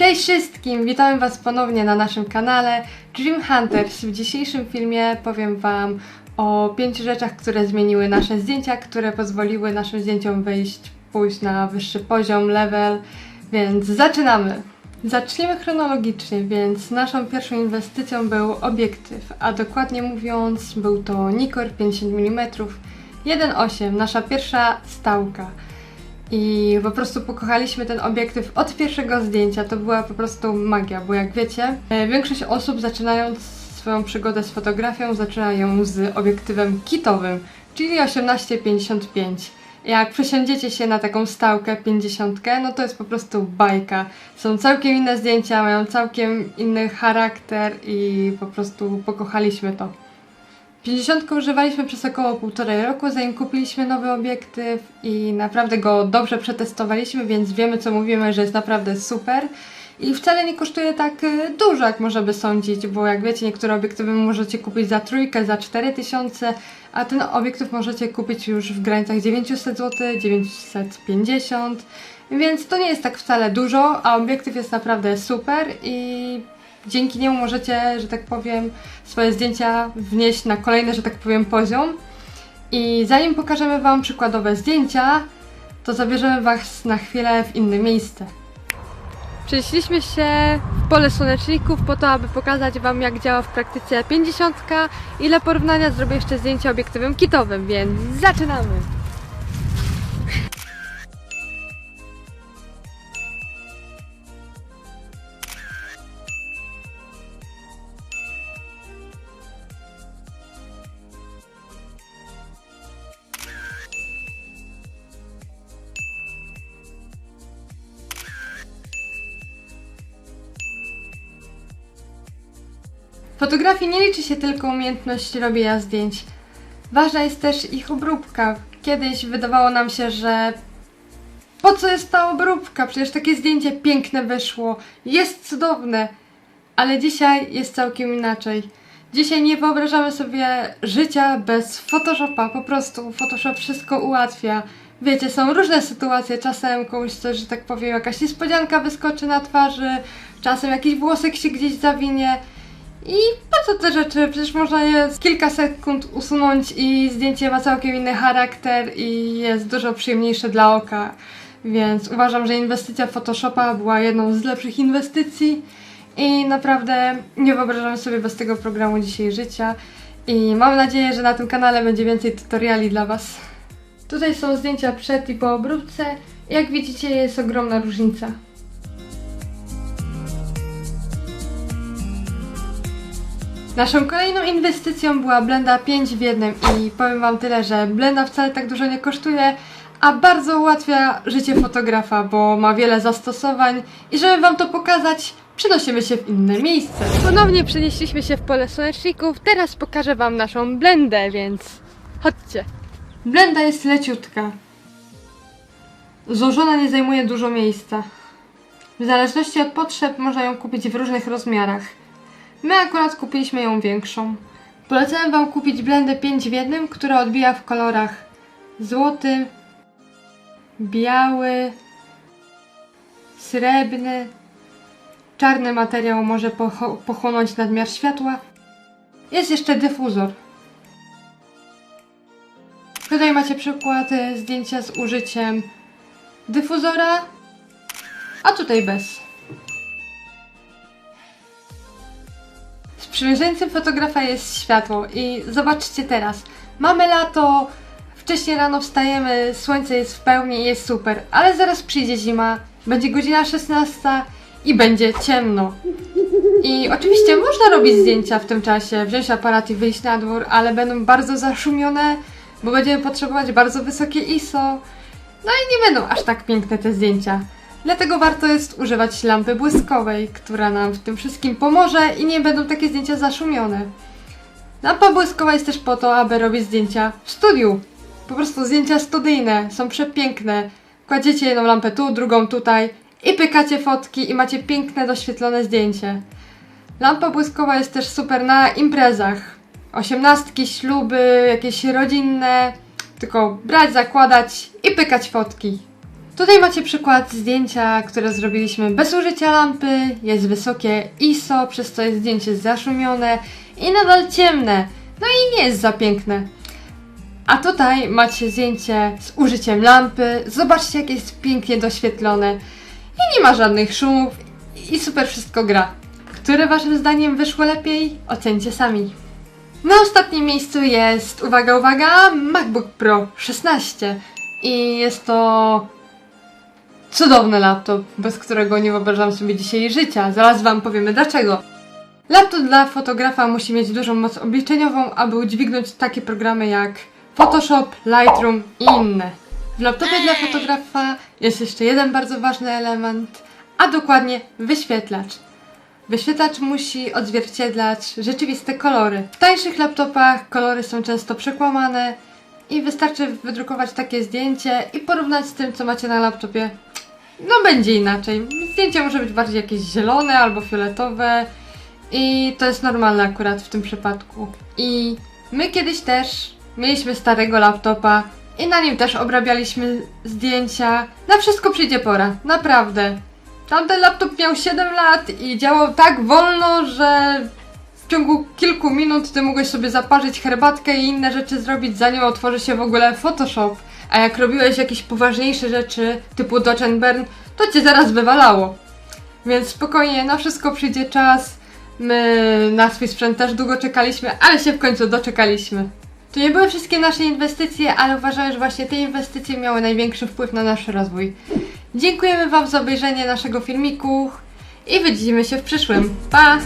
Cześć wszystkim! Witamy Was ponownie na naszym kanale Dream Hunters. W dzisiejszym filmie powiem Wam o pięciu rzeczach, które zmieniły nasze zdjęcia, które pozwoliły naszym zdjęciom wyjść, pójść na wyższy poziom, level, więc zaczynamy! Zacznijmy chronologicznie, więc naszą pierwszą inwestycją był obiektyw, a dokładnie mówiąc był to Nikkor 50 mm 1.8, nasza pierwsza stałka. I po prostu pokochaliśmy ten obiektyw od pierwszego zdjęcia. To była po prostu magia, bo jak wiecie, e, większość osób zaczynając swoją przygodę z fotografią zaczynają z obiektywem kitowym, czyli 1855. Jak przesiądziecie się na taką stałkę 50, no to jest po prostu bajka. Są całkiem inne zdjęcia, mają całkiem inny charakter i po prostu pokochaliśmy to. 50 używaliśmy przez około półtorej roku, zanim kupiliśmy nowy obiektyw i naprawdę go dobrze przetestowaliśmy, więc wiemy co mówimy, że jest naprawdę super. I wcale nie kosztuje tak y, dużo, jak można by sądzić, bo jak wiecie, niektóre obiektywy możecie kupić za trójkę, za 4000, a ten obiektyw możecie kupić już w granicach 900 zł, 950, więc to nie jest tak wcale dużo, a obiektyw jest naprawdę super i dzięki niemu możecie, że tak powiem, swoje zdjęcia wnieść na kolejny, że tak powiem, poziom. I zanim pokażemy Wam przykładowe zdjęcia, to zabierzemy Was na chwilę w inne miejsce. Przenieśliśmy się w pole słoneczników po to, aby pokazać Wam, jak działa w praktyce 50 i dla porównania zrobię jeszcze zdjęcie obiektywem kitowym, więc zaczynamy! Fotografii nie liczy się tylko umiejętność robienia zdjęć. Ważna jest też ich obróbka. Kiedyś wydawało nam się, że po co jest ta obróbka? Przecież takie zdjęcie piękne wyszło, jest cudowne. Ale dzisiaj jest całkiem inaczej. Dzisiaj nie wyobrażamy sobie życia bez Photoshopa. Po prostu Photoshop wszystko ułatwia. Wiecie, są różne sytuacje. Czasem komuś coś, że tak powiem, jakaś niespodzianka wyskoczy na twarzy, czasem jakiś włosek się gdzieś zawinie. I po co te rzeczy? Przecież można je z kilka sekund usunąć i zdjęcie ma całkiem inny charakter i jest dużo przyjemniejsze dla oka. Więc uważam, że inwestycja w Photoshopa była jedną z lepszych inwestycji i naprawdę nie wyobrażam sobie bez tego programu dzisiaj życia. I mam nadzieję, że na tym kanale będzie więcej tutoriali dla Was. Tutaj są zdjęcia przed i po obróbce. Jak widzicie, jest ogromna różnica. Naszą kolejną inwestycją była Blenda 5 w jednym i powiem Wam tyle, że Blenda wcale tak dużo nie kosztuje, a bardzo ułatwia życie fotografa, bo ma wiele zastosowań i żeby Wam to pokazać, przenosimy się w inne miejsce. Ponownie przenieśliśmy się w pole słoneczników, teraz pokażę Wam naszą blendę, więc chodźcie. Blenda jest leciutka. Złożona nie zajmuje dużo miejsca. W zależności od potrzeb można ją kupić w różnych rozmiarach. My akurat kupiliśmy ją większą. Polecam Wam kupić blendę 5 w jednym, która odbija w kolorach złoty, biały, srebrny, czarny materiał może pochłonąć nadmiar światła. Jest jeszcze dyfuzor. Tutaj macie przykład zdjęcia z użyciem dyfuzora, a tutaj bez. Sprzymierzeńcem fotografa jest światło i zobaczcie teraz. Mamy lato, wcześniej rano wstajemy, słońce jest w pełni i jest super, ale zaraz przyjdzie zima, będzie godzina 16 i będzie ciemno. I oczywiście można robić zdjęcia w tym czasie, wziąć aparat i wyjść na dwór, ale będą bardzo zaszumione, bo będziemy potrzebować bardzo wysokie ISO. No i nie będą aż tak piękne te zdjęcia. Dlatego warto jest używać lampy błyskowej, która nam w tym wszystkim pomoże i nie będą takie zdjęcia zaszumione. Lampa błyskowa jest też po to, aby robić zdjęcia w studiu. Po prostu zdjęcia studyjne są przepiękne. Kładziecie jedną lampę tu, drugą tutaj i pykacie fotki i macie piękne, doświetlone zdjęcie. Lampa błyskowa jest też super na imprezach. Osiemnastki, śluby, jakieś rodzinne. Tylko brać, zakładać i pykać fotki. Tutaj macie przykład zdjęcia, które zrobiliśmy bez użycia lampy. Jest wysokie ISO, przez co jest zdjęcie zaszumione i nadal ciemne. No i nie jest za piękne. A tutaj macie zdjęcie z użyciem lampy. Zobaczcie, jak jest pięknie doświetlone. I nie ma żadnych szumów i super wszystko gra. Które waszym zdaniem wyszło lepiej? Ocencie sami. Na ostatnim miejscu jest, uwaga, uwaga, MacBook Pro 16. I jest to cudowny laptop, bez którego nie wyobrażam sobie dzisiaj życia. Zaraz wam powiemy dlaczego. Laptop dla fotografa musi mieć dużą moc obliczeniową, aby udźwignąć takie programy jak Photoshop, Lightroom i inne. W laptopie dla fotografa jest jeszcze jeden bardzo ważny element, a dokładnie wyświetlacz. Wyświetlacz musi odzwierciedlać rzeczywiste kolory. W tańszych laptopach kolory są często przekłamane i wystarczy wydrukować takie zdjęcie i porównać z tym, co macie na laptopie. No będzie inaczej. Zdjęcie może być bardziej jakieś zielone albo fioletowe i to jest normalne akurat w tym przypadku. I my kiedyś też mieliśmy starego laptopa i na nim też obrabialiśmy zdjęcia. Na wszystko przyjdzie pora, naprawdę. Tamten laptop miał 7 lat i działał tak wolno, że w ciągu kilku minut ty mogłeś sobie zaparzyć herbatkę i inne rzeczy zrobić, zanim otworzy się w ogóle Photoshop. A jak robiłeś jakieś poważniejsze rzeczy, typu Dodge and Burn, to cię zaraz wywalało. Więc spokojnie, na wszystko przyjdzie czas. My na swój sprzęt też długo czekaliśmy, ale się w końcu doczekaliśmy. To nie były wszystkie nasze inwestycje, ale uważam, że właśnie te inwestycje miały największy wpływ na nasz rozwój. Dziękujemy Wam za obejrzenie naszego filmiku i widzimy się w przyszłym. Pa!